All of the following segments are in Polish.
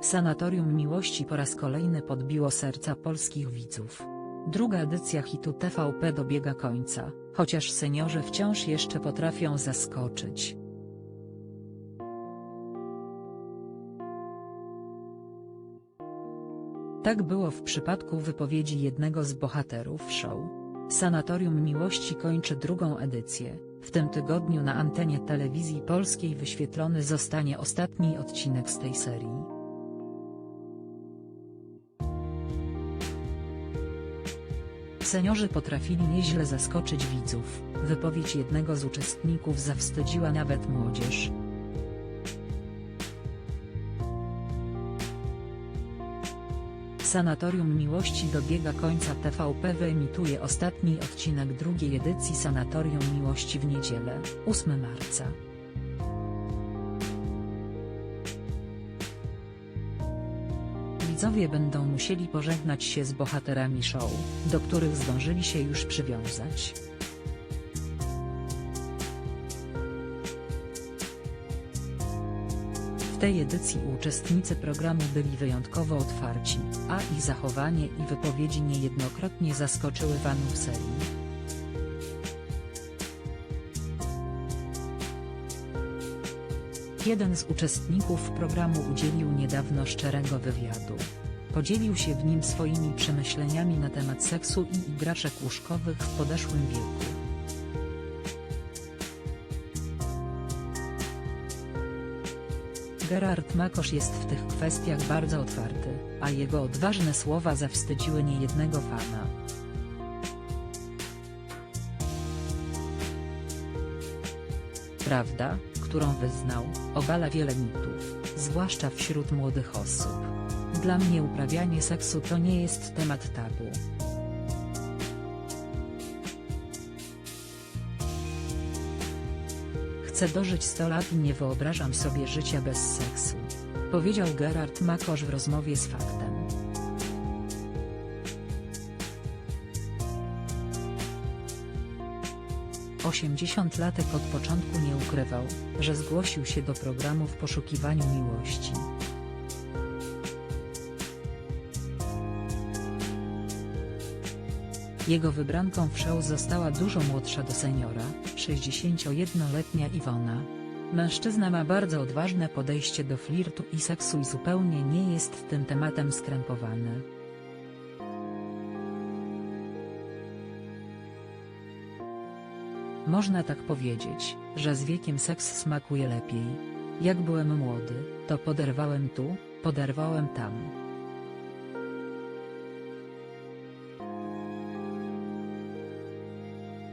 Sanatorium Miłości po raz kolejny podbiło serca polskich widzów. Druga edycja hitu TVP dobiega końca, chociaż seniorzy wciąż jeszcze potrafią zaskoczyć. Tak było w przypadku wypowiedzi jednego z bohaterów show. Sanatorium Miłości kończy drugą edycję. W tym tygodniu na antenie telewizji polskiej wyświetlony zostanie ostatni odcinek z tej serii. Seniorzy potrafili nieźle zaskoczyć widzów. Wypowiedź jednego z uczestników zawstydziła nawet młodzież. Sanatorium Miłości dobiega końca TVP wyemituje ostatni odcinek drugiej edycji Sanatorium Miłości w niedzielę, 8 marca. Widzowie będą musieli pożegnać się z bohaterami show, do których zdążyli się już przywiązać. W tej edycji uczestnicy programu byli wyjątkowo otwarci, a ich zachowanie i wypowiedzi niejednokrotnie zaskoczyły fanów serii. Jeden z uczestników programu udzielił niedawno szczerego wywiadu. Podzielił się w nim swoimi przemyśleniami na temat seksu i igraszek łóżkowych w podeszłym wieku. Gerard Makosz jest w tych kwestiach bardzo otwarty, a jego odważne słowa zawstydziły niejednego fana. Prawda, którą wyznał, obala wiele mitów, zwłaszcza wśród młodych osób. Dla mnie uprawianie seksu to nie jest temat tabu. Chcę dożyć 100 lat i nie wyobrażam sobie życia bez seksu. Powiedział Gerard Makosz w rozmowie z Faktem. Osiemdziesiątlatek od początku nie ukrywał, że zgłosił się do programu w poszukiwaniu miłości. Jego wybranką w show została dużo młodsza do seniora, 61-letnia Iwona. Mężczyzna ma bardzo odważne podejście do flirtu i seksu i zupełnie nie jest tym tematem skrępowany. Można tak powiedzieć, że z wiekiem seks smakuje lepiej. Jak byłem młody, to poderwałem tu, poderwałem tam.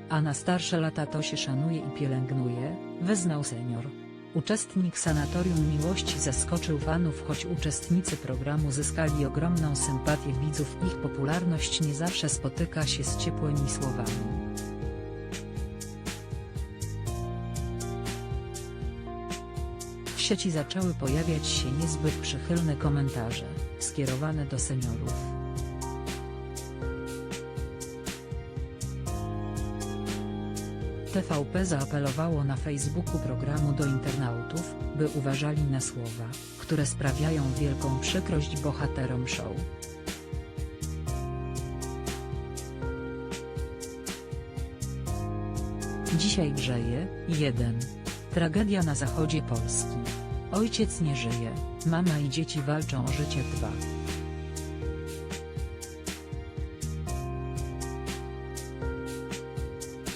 A na starsze lata to się szanuje i pielęgnuje, wyznał senior. Uczestnik Sanatorium Miłości zaskoczył fanów choć uczestnicy programu zyskali ogromną sympatię widzów ich popularność nie zawsze spotyka się z ciepłymi słowami. Sieci zaczęły pojawiać się niezbyt przychylne komentarze, skierowane do seniorów. TVP zaapelowało na Facebooku programu do internautów, by uważali na słowa, które sprawiają wielką przykrość bohaterom show. Dzisiaj grzeje, 1. Tragedia na zachodzie Polski. Ojciec nie żyje, mama i dzieci walczą o życie 2.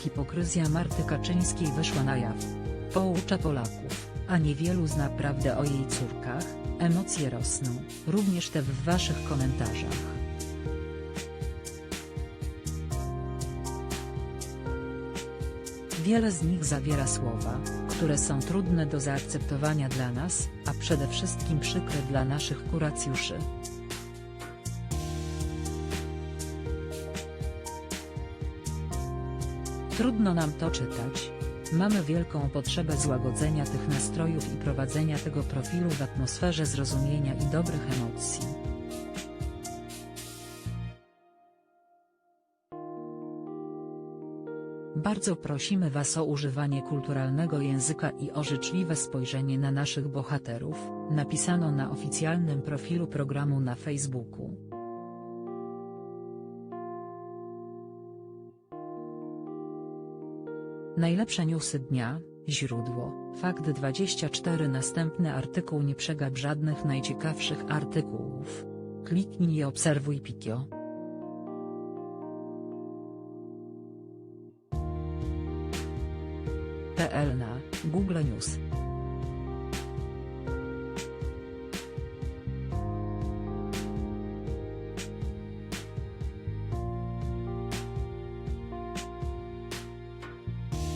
Hipokryzja Marty Kaczyńskiej wyszła na jaw. Poucza Polaków, a niewielu zna prawdę o jej córkach, emocje rosną, również te w waszych komentarzach. Wiele z nich zawiera słowa, które są trudne do zaakceptowania dla nas, a przede wszystkim przykre dla naszych kuracjuszy. Trudno nam to czytać. Mamy wielką potrzebę złagodzenia tych nastrojów i prowadzenia tego profilu w atmosferze zrozumienia i dobrych emocji. Bardzo prosimy Was o używanie kulturalnego języka i o życzliwe spojrzenie na naszych bohaterów, napisano na oficjalnym profilu programu na Facebooku. Najlepsze newsy dnia, źródło, fakt 24 Następny artykuł nie przegap żadnych najciekawszych artykułów. Kliknij i obserwuj Pikio. PL na Google News